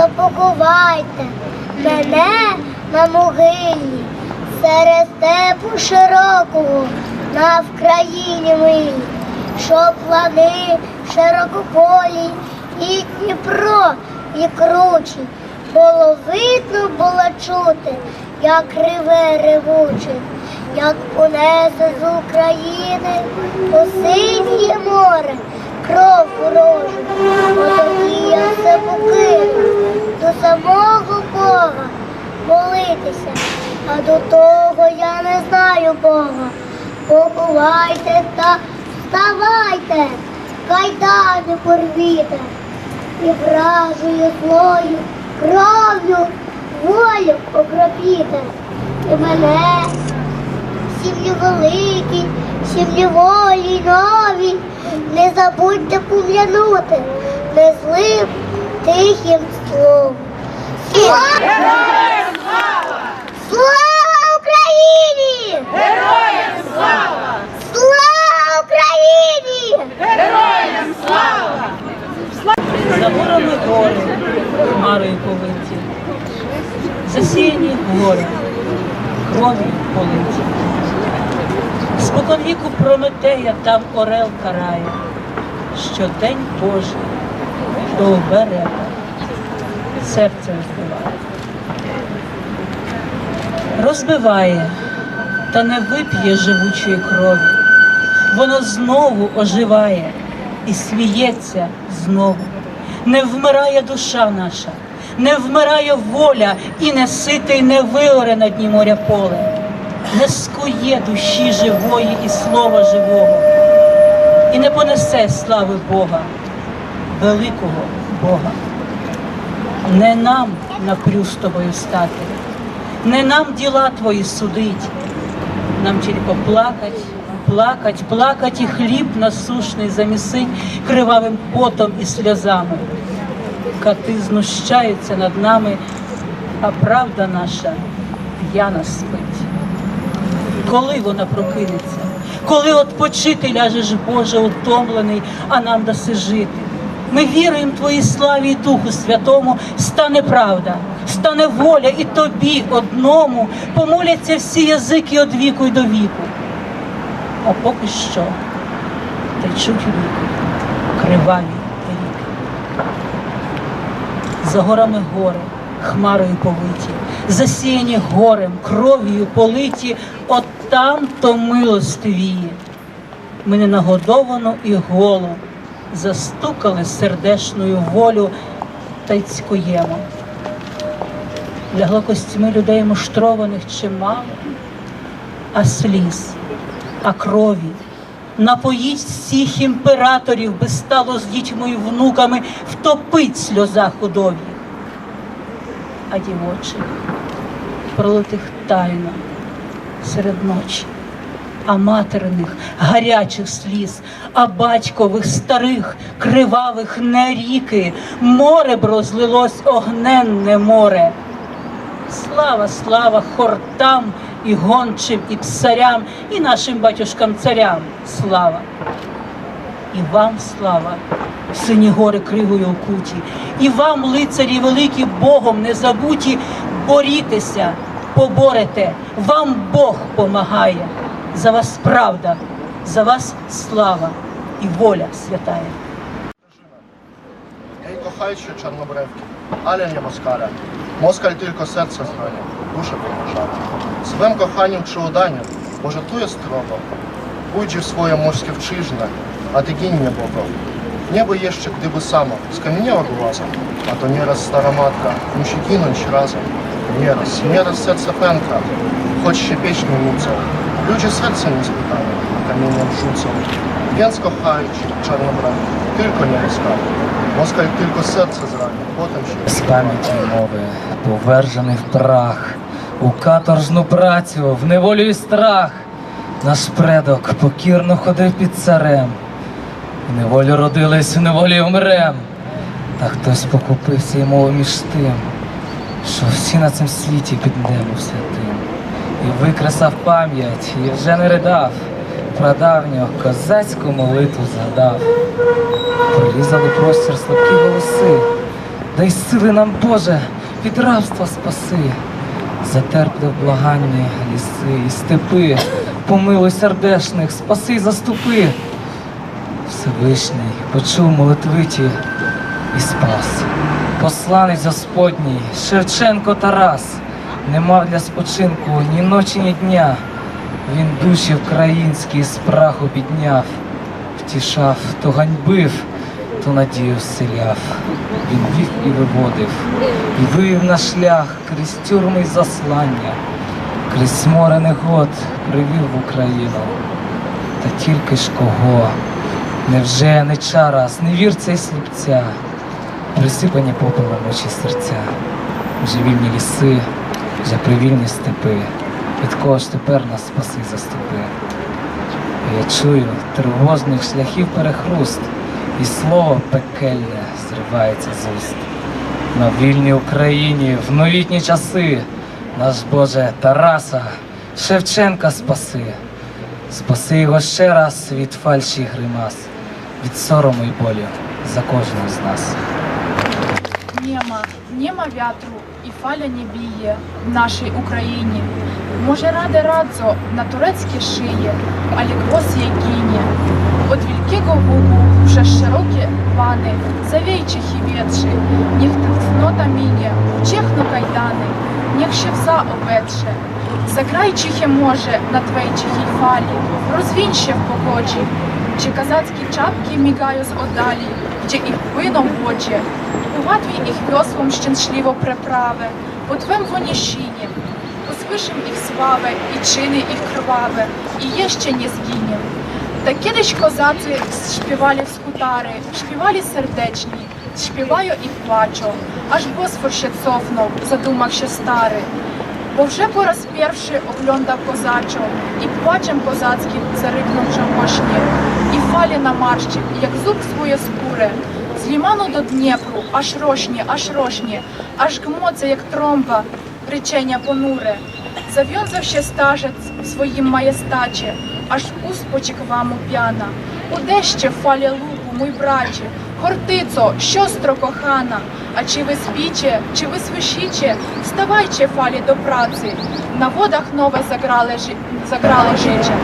то поховайте мене на могилі серед степу широкого на Вкраїні милі, що плани широкополі і Дніпро, і кручі. Було видно, було чути, як реве ревуче, як понесе з України у синє море кров ворожу. Отоді я все покину до самого Бога молитися, а до того я не знаю Бога. Поховайте та вставайте, кайдани порвіте і вражою злою кров'ю волю окропіте. І мене сім'ї великі, сім'ї волі нові, не забудьте пом'янути незлим тихим словом. Героям Слава! Слава Україні! Героям слава! Слава Україні! Героям слава! За горами гори, хмарою повиті, засіяні гори, кров'ю политі. Споконвіку Прометея там орел карає, що день Божий до оберега серце розбиває. Розбиває, та не вип'є живучої крові. Воно знову оживає і сміється знову. Не вмирає душа наша, не вмирає воля, і не сите, й не виоре на дні моря поле, не скує душі живої і слова живого, і не понесе слави Бога, великого Бога. Не нам з тобою стати, не нам діла твої судить, нам тільки плакать, плакать, плакать і хліб насушний замісить кривавим потом і сльозами. Кати знущаються над нами, а правда наша п'яна спить. Коли вона прокинеться, коли отпочити ляжеш, Боже, утомлений, а нам даси жити. Ми віруємо Твоїй славі і Духу Святому, стане правда, стане воля і тобі одному помоляться всі язики од віку й до віку. А поки що течуть віки, криваві ріки. За горами гори, хмарою повиті, засіяні горем, кров'ю политі, от там то милость твії. Ми ненагодовану і голу застукали сердешною волю та й цькуємо. Лягло костями людей муштрованих чимало, а сліз, а крові. Напоїть всіх імператорів, би стало з дітьми й внуками, втопить сльоза худові. А дівочих пролитих тайно серед ночі, а материних гарячих сліз, а батькових старих, кривавих не ріки, море б розлилось огненне море. Слава, слава хортам і гончим, і псарям, і нашим батюшкам царям. Слава. І вам слава, сині гори кривою окуті, і вам, лицарі великі, Богом не забуті, борітеся, поборете, вам Бог помагає. За вас правда, за вас слава і воля святая. Ej, kochajcie czarnobrewki, ale nie moskale. Moskal tylko serce zrania, duszę pomożała. Swym kochaniem czy udaniem, może tu jest droga. Pójdzie w swoje morskie wczyźne, a ty ginie Boga. Niebo jeszcze gdyby samo skamieniało głazem, a to nieraz stara matka musi ginąć razem. Nieraz serce pęka, choć się pieśni nucą. Ludzie serce nie spytają, a kamieniem rzucą. Więc kochajcie czarnobrewki, tylko nie. Москаль тільки серце зранив, потім ще. З пам'яті мови, повержений в прах, у каторжну працю, в неволю і страх. Наш предок покірно ходив під царем, в неволю родились, в неволі вмрем. Та хтось покупився й мов між тим, що всі на цім світі під небом святим. І викресав пам'ять, і вже не ридав, прадавнього козацьку молитву згадав. Прорізали простір слабкі голоси, дай сили нам, Боже, від рабства спаси. Затерпли в благанні ліси і степи, помилуй сердешних, спаси й заступи. Всевишній почув молитвиті і спас. Посланець Господній, Шевченко Тарас, не мав для спочинку ні ночі, ні дня. Він душі українські з праху підняв, втішав, то ганьбив, то надію вселяв. Він вів і виводив, і вивів на шлях крізь тюрми й заслання, крізь море негод привів в Україну. Та тільки ж кого? Невже не чарас, не вірця й сліпця, присипані попелом очі серця, вже вільні ліси, вже привільні степи, від кого ж тепер нас спаси заступи. Я чую тривожних шляхів перехруст, і слово пекельне зривається з уст. На вільній Україні в новітні часи наш Боже Тараса, Шевченка спаси. Спаси його ще раз від фальші гримас, від сорому й болю за кожного з нас. Нема, нема вятру і фаля не б'є в нашій Україні. Може ради радзо на турецькі шиє, алі гвоз їй кине. От wielkiego Бугу вже широкі вани, завейчихи ветши, niech тхнота minie, вчехну кайдани, niech się wza обетше. Закрайчихе може на твейчихій фалі, розвінь в покочі, чи казацькі чапки мігають з одалі, ich płyną w łodzie. Ułatwi ich wiosłom szczęśliwo przeprawy, po Twem woniesinie. Usłyszym ich sławę i czyny ich krwawe, i jeszcze nie zginie. Та kozacy śpiewali z hutary, śpiewali serdeczni, śpiewają i płaczą, aż Bosfor się cofnął, zadumał się stary. Bo вже po raz pierwszy oglądał kozaczą i płaczem kozackim zaryknął żałośnie i fali namarszczył, jak zub swoje do Dniepru aż rośnie, aż rośnie, aż gmoce jak trąba, ryczenia ponure. Zawiązał się starzec w swoim majestacie, aż ust pociekła mu piana. Udeście w fali luku, mój bracie, Хортицо, сестро кохана, а чи ви спіте, чи ви свищите, вставайте, фалі, до праці. На водах нове заграли, жи- заграло життя.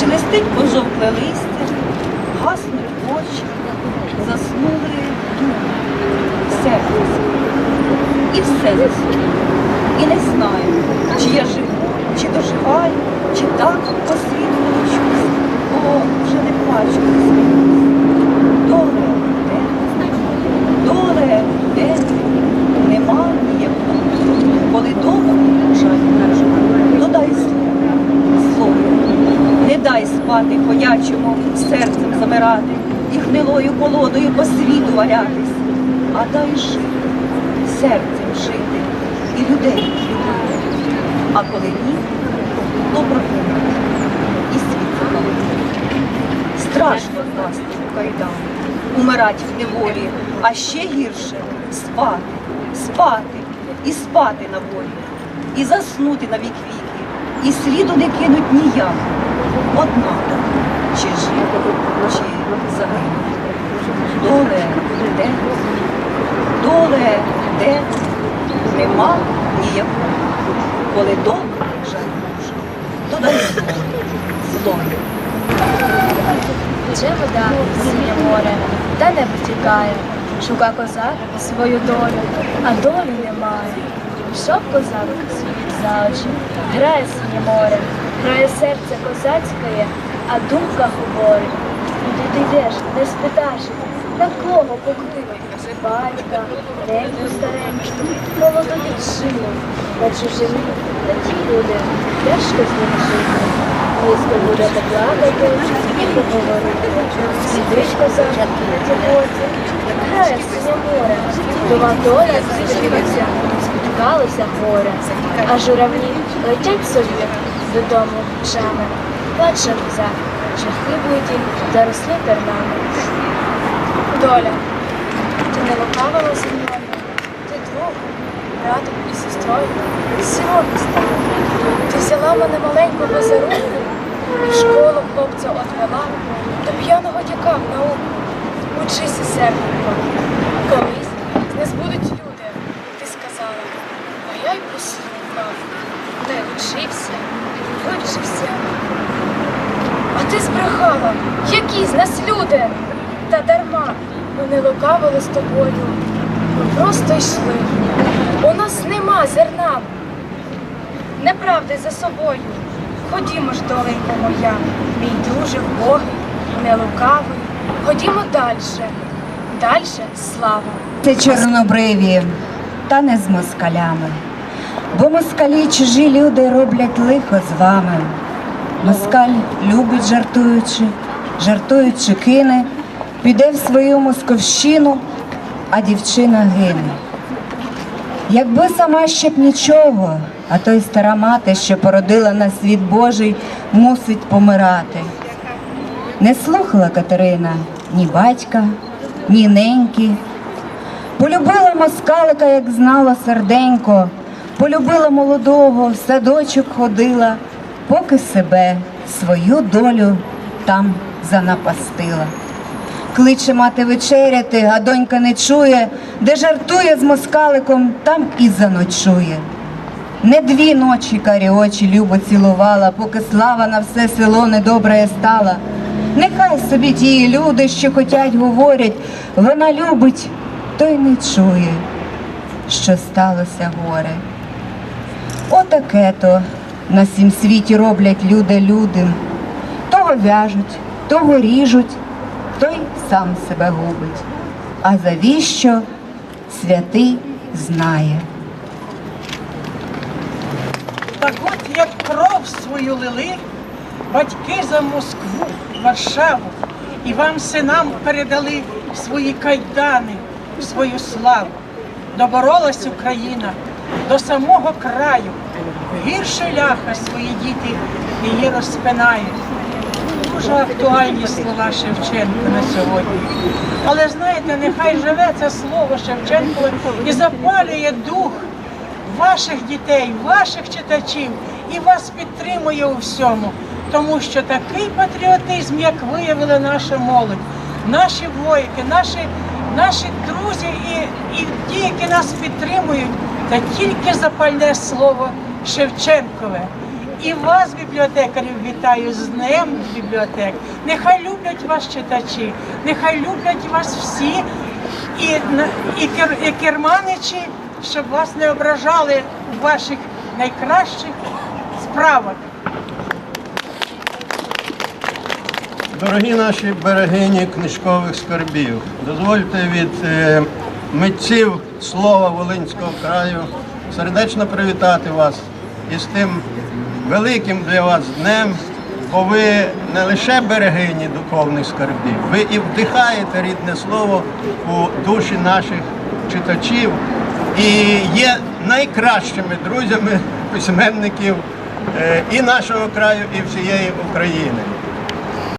Шелестить пожовкле листя, гаснуть очі, заснули думи, серце. І все заснуло. І не знаю, чи я живу, чи доживаю, чи так по світу ночусь, бо вже не плачу не сміюсь. Доле де, доле де, нема ніякого. Коли дома жаль кажу, додай слово, слово. Не дай спати ходячому серцем замирати і гнилою колодою по світу валятись, а дай жити, серцем жити і людей любити. А коли ні, прогнати і світ запалити. Страшно впасти в кайдан, умирать в неволі, а ще гірше спати, спати і спати на волі, і заснути на вік віки, і сліду не кинуть ніяк. Одна, чи жив, чи загинув. Доле де, доле де, нема ніякого. Коли добре жаль Боже, то дай зло, зло. Тече вода, сіє море, та не втікає. Шука козак свою долю, а долі немає. Пішов козак світ за очі, грає синє море, грає серце козацьке, а думка говорить. Куди ти йдеш, не спитаєш, на кого покликати? Батька, реньку стареньку, молоду дівчину, на чужині, на ті люди, тяжко з ним жити. Близько будете плакати і поговорити. Сидить козак на тіботі, грає синє море, Дова доля зустрілася, спіткалося горе, а журавлі летять собі додому чами. Плаче козак, шляхи биті, заросли тернами доля. Ти не лукавила зі мною, ти другом, братом і сестрою сьогодні стала. Ти взяла мене маленького за руку і школу хлопця отвела до п'яного дяка в науку. Учися, серденько. Колись не збудуть люди, ти сказала, а я й послухав, не вчився, вивчився. А ти збрехала, які з нас люди та дарма ми не лукавили з тобою. Ми просто йшли. У нас нема зерна. Неправди за собою. Ходімо ж, доленько моя, мій дуже вбогий, не лукавий. Ходімо далі. Дальше слава. Це чорнобриві, та не з москалями. Бо москалі чужі люди роблять лихо з вами. Москаль любить жартуючи, жартуючи кине, піде в свою московщину, а дівчина гине. Якби сама ще б нічого, а то й стара мати, що породила на світ Божий, мусить помирати. Не слухала Катерина ні батька, ні неньки. Полюбила москалика, як знала серденько, полюбила молодого, в садочок ходила, поки себе, свою долю там занапастила. Кличе мати вечеряти, а донька не чує, де жартує з москаликом, там і заночує. Не дві ночі карі очі любо цілувала, поки слава на все село недобре стала. Нехай собі ті люди, що хотять, говорять, вона любить, то й не чує, що сталося горе. Отаке то на сім світі роблять люди людям. Того в'яжуть, того ріжуть, той сам себе губить. А завіщо святий знає. Так от як кров свою лили, батьки за Москву, Варшаву, і вам синам передали свої кайдани, свою славу. Доборолась Україна до самого краю. Гірше ляха свої діти її розпинають. Дуже актуальні слова Шевченка на сьогодні. Але знаєте, нехай живе це слово Шевченкове і запалює дух ваших дітей, ваших читачів і вас підтримує у всьому. Тому що такий патріотизм, як виявила наша молодь, наші воїки, наші, наші друзі і, і ті, які нас підтримують, це тільки запальне слово Шевченкове. І вас, бібліотекарів, вітаю з Днем бібліотек. Нехай люблять вас читачі, нехай люблять вас всі і, і, кер, і керманичі, щоб вас не ображали у ваших найкращих справах. Дорогі наші берегині книжкових скарбів, дозвольте від е, митців слова Волинського краю сердечно привітати вас із тим великим для вас днем, бо ви не лише берегині духовних скарбів, ви і вдихаєте рідне слово у душі наших читачів і є найкращими друзями письменників е, і нашого краю, і всієї України.